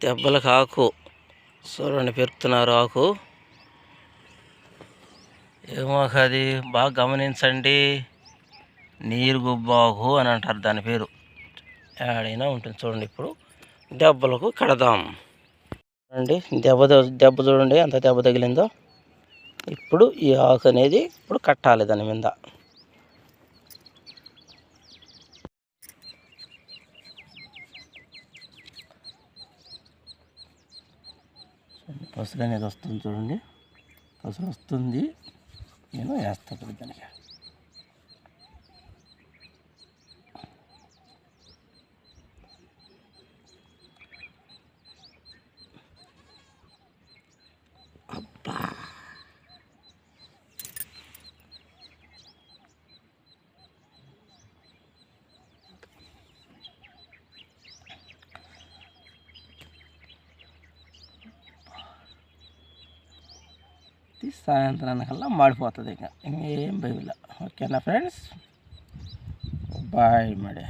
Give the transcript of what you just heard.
దెబ్బలకు ఆకు. చూడండి పెరుకుతున్నారు ఆకు. ఏమో అది బాగా గమనించండి. నీరు గుబ్బాకు అని అంటారు దాని పేరు. ఏడైనా ఉంటుంది చూడండి ఇప్పుడు. దెబ్బలకు కడదాం. చూడండి దెబ్బ దెబ్బ చూడండి ఎంత దెబ్బ తగిలిందో. ఇప్పుడు ఈ ఆకు అనేది ఇప్పుడు కట్టాలి దాని మీద. పసుపు అనేది వస్తుంది చూడండి. పసులు వస్తుంది. నేను వేస్తాను దానికి. ఇది సాయంత్రానికల్లా మాడిపోతుంది ఇంకా. ఇంకేం భయమిలా ఓకేనా ఫ్రెండ్స్? బాయ్ మడే.